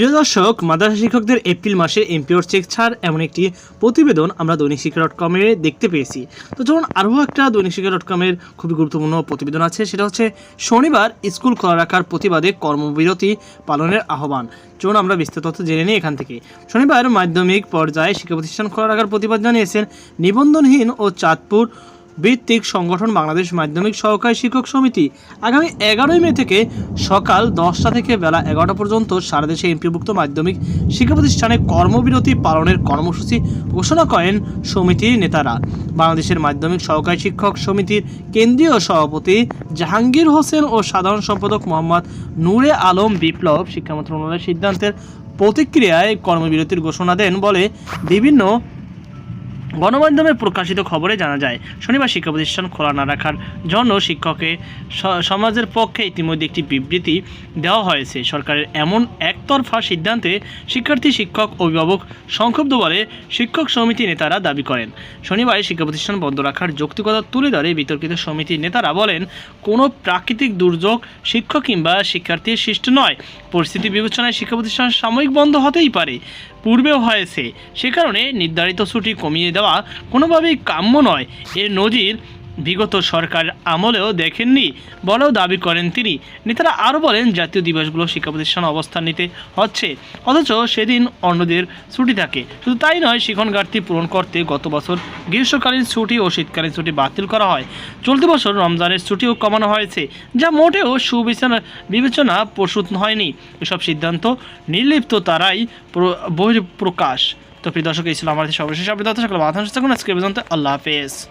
প্রিয় দর্শক, মাদ্রাসা শিক্ষকদের এপ্রিল মাসে এমপিওর চেক ছাড় এমন একটি প্রতিবেদন আমরা দৈনিক শিক্ষা ডট কমে দেখতে পেয়েছি। তো যেমন আরও একটা দৈনিক শিক্ষা ডট কমের খুবই গুরুত্বপূর্ণ প্রতিবেদন আছে, সেটা হচ্ছে শনিবার স্কুল খোলা রাখার প্রতিবাদে কর্মবিরতি পালনের আহ্বান। চলুন আমরা বিস্তারিত জেনে নিই এখান থেকে। শনিবার মাধ্যমিক পর্যায়ে শিক্ষা প্রতিষ্ঠান খোলা রাখার প্রতিবাদ জানিয়েছেন নিবন্ধনহীন ও চাঁদপুর ভিত্তিক সংগঠন বাংলাদেশ মাধ্যমিক সহকারী শিক্ষক সমিতি আগামী এগারোই মে থেকে সকাল দশটা থেকে বেলা এগারোটা পর্যন্ত সারা দেশে এমপিভুক্ত মাধ্যমিক শিক্ষা প্রতিষ্ঠানে কর্মবিরতি পালনের কর্মসূচি ঘোষণা করেন সমিতির নেতারা। বাংলাদেশের মাধ্যমিক সহকারী শিক্ষক সমিতির কেন্দ্রীয় সভাপতি জাহাঙ্গীর হোসেন ও সাধারণ সম্পাদক মোহাম্মদ নূরে আলম বিপ্লব শিক্ষা মন্ত্রণালয়ের সিদ্ধান্তের প্রতিক্রিয়ায় কর্মবিরতির ঘোষণা দেন বলে বিভিন্ন গণমাধ্যমে প্রকাশিত খবরে জানা যায়, শনিবার শিক্ষা প্রতিষ্ঠান খোলা না রাখার জন্য শিক্ষকের স- সমাজের পক্ষে ইতিমধ্যে একটি বিবৃতি দেওয়া হয়েছে। সরকারের এমন একতরফা সিদ্ধান্তে শিক্ষার্থী, শিক্ষক, অভিভাবক সংক্ষুব্ধ বলে শিক্ষক সমিতি নেতারা দাবি করেন। শনিবার শিক্ষা প্রতিষ্ঠান বন্ধ রাখার যৌক্তিকতা তুলে ধরে বিতর্কিত সমিতির নেতারা বলেন, কোনো প্রাকৃতিক দুর্যোগ শিক্ষক কিংবা শিক্ষার্থীর সৃষ্টি নয়। পরিস্থিতি বিবেচনায় শিক্ষা প্রতিষ্ঠান সাময়িক বন্ধ হতেই পারে। পূর্বেও হয়েছে সে কারণে নির্ধারিত ছুটি কমিয়ে দেওয়া কোনোভাবেই কাম্য নয়। এর নজির বিগত সরকার আমলেও দেখেননি বলেও দাবি করেন তিনি। নেতারা আরও বলেন, জাতীয় দিবসগুলো শিক্ষা প্রতিষ্ঠান অবস্থান নিতে হচ্ছে। অথচ সেদিন অন্যদের ছুটি থাকে। শুধু তাই নয় শিখন ঘাটতি পূরণ করতে গত বছর গ্রীষ্মকালীন ছুটি ও শীতকালীন ছুটি বাতিল করা হয়। চলতি বছর রমজানের ছুটিও কমানো হয়েছে, যা মোটেও সুবিবেচনা বিবেচনা প্রসূত হয়নি। এসব সিদ্ধান্ত নির্লিপ্ত তারাই প্র- বহিঃপ্রকাশ। তো প্রিয় দর্শক, এই ছিল আমাদের সর্বশেষ আপনি বাধান থাকুন আজকে পর্যন্ত আল্লাহ হাফেজ।